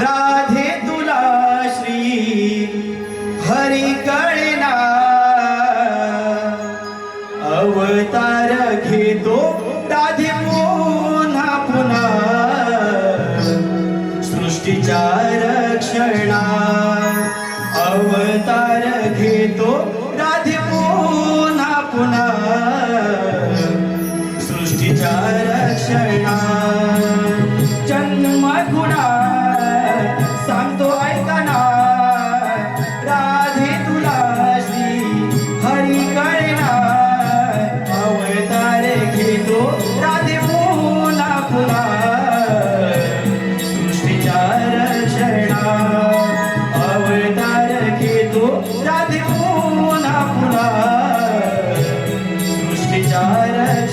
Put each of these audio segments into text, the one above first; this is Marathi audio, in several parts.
राधे तुला श्री हरी कळेना अवतार घेतो राधे पुन्हा पुन्हा। सृष्टीच्या रक्षणा। अवतार घेतो राधे पुन्हा पुन्हा।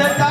絶対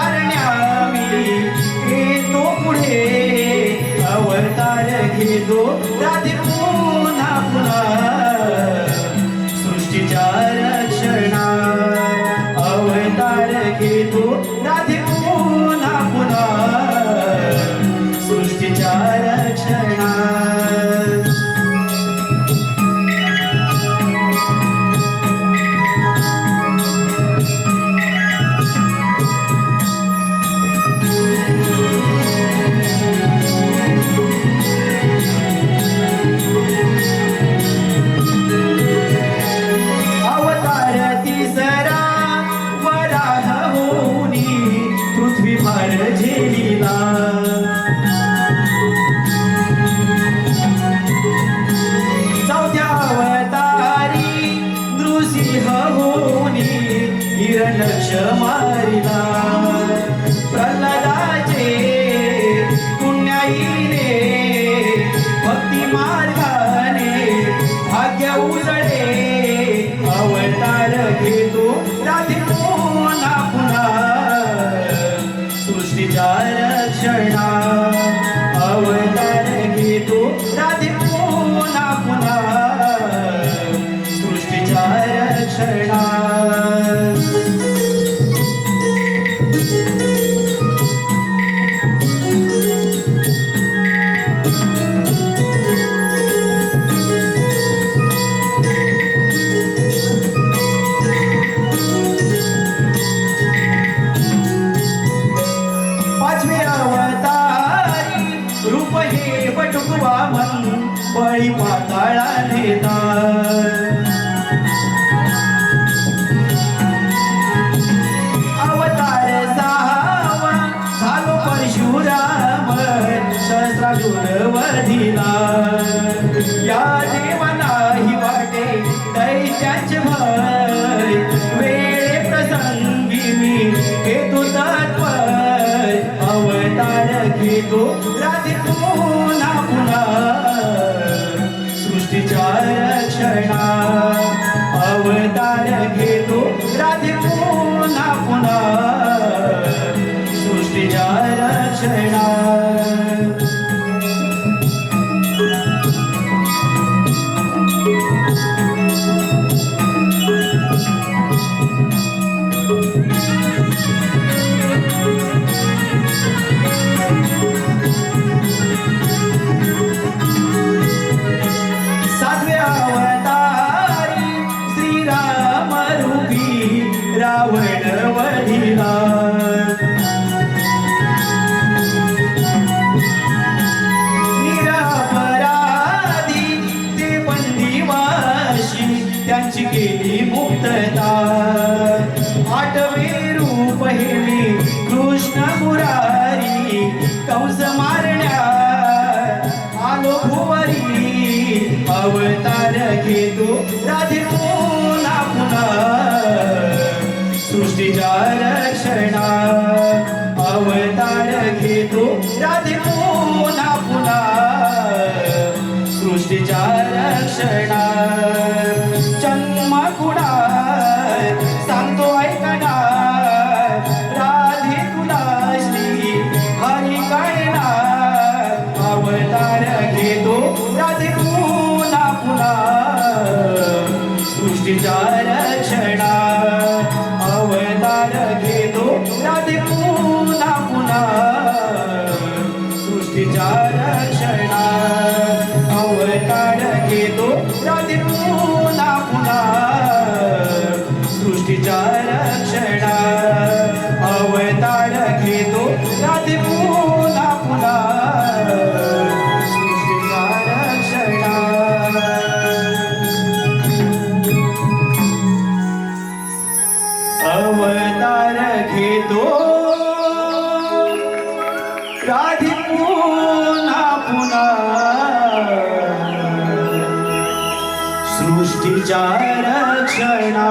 बळी पाताळा नेता अवतार सहावा झालो परशुराम या देवाला ही वाटे दैत्याचे भय वेळे प्रसंगी मी घेतो तत्पर. अवतार घेतो राधे पुन्हा पुन्हा. सृष्टीच्या रक्षणा अवतार घेतो राधे पुन्हा पुन्हा. सृष्टीच्या रक्षणा रावण वडिला निरापराधी ते बंदिवाशी केली मुक्तता. आठवे रूप कृष्ण मुरारी कंस मारण्या. आलो भुवरी अवतार घेतो राधे सृष्टीच्या रक्षणा अवतार घेतो राधे पुन्हा पुन्हा सृष्टीच्या रक्षणा जन्म कुणा? सांगतो ऐकणा राधे तुला श्री हरी काढणा अवतार घेतो राधे पुन्हा पुन्हा सृष्टीच्या अवतार घेतो राधी पुन्हा पुन्हा. सृष्टीच्या रक्षणा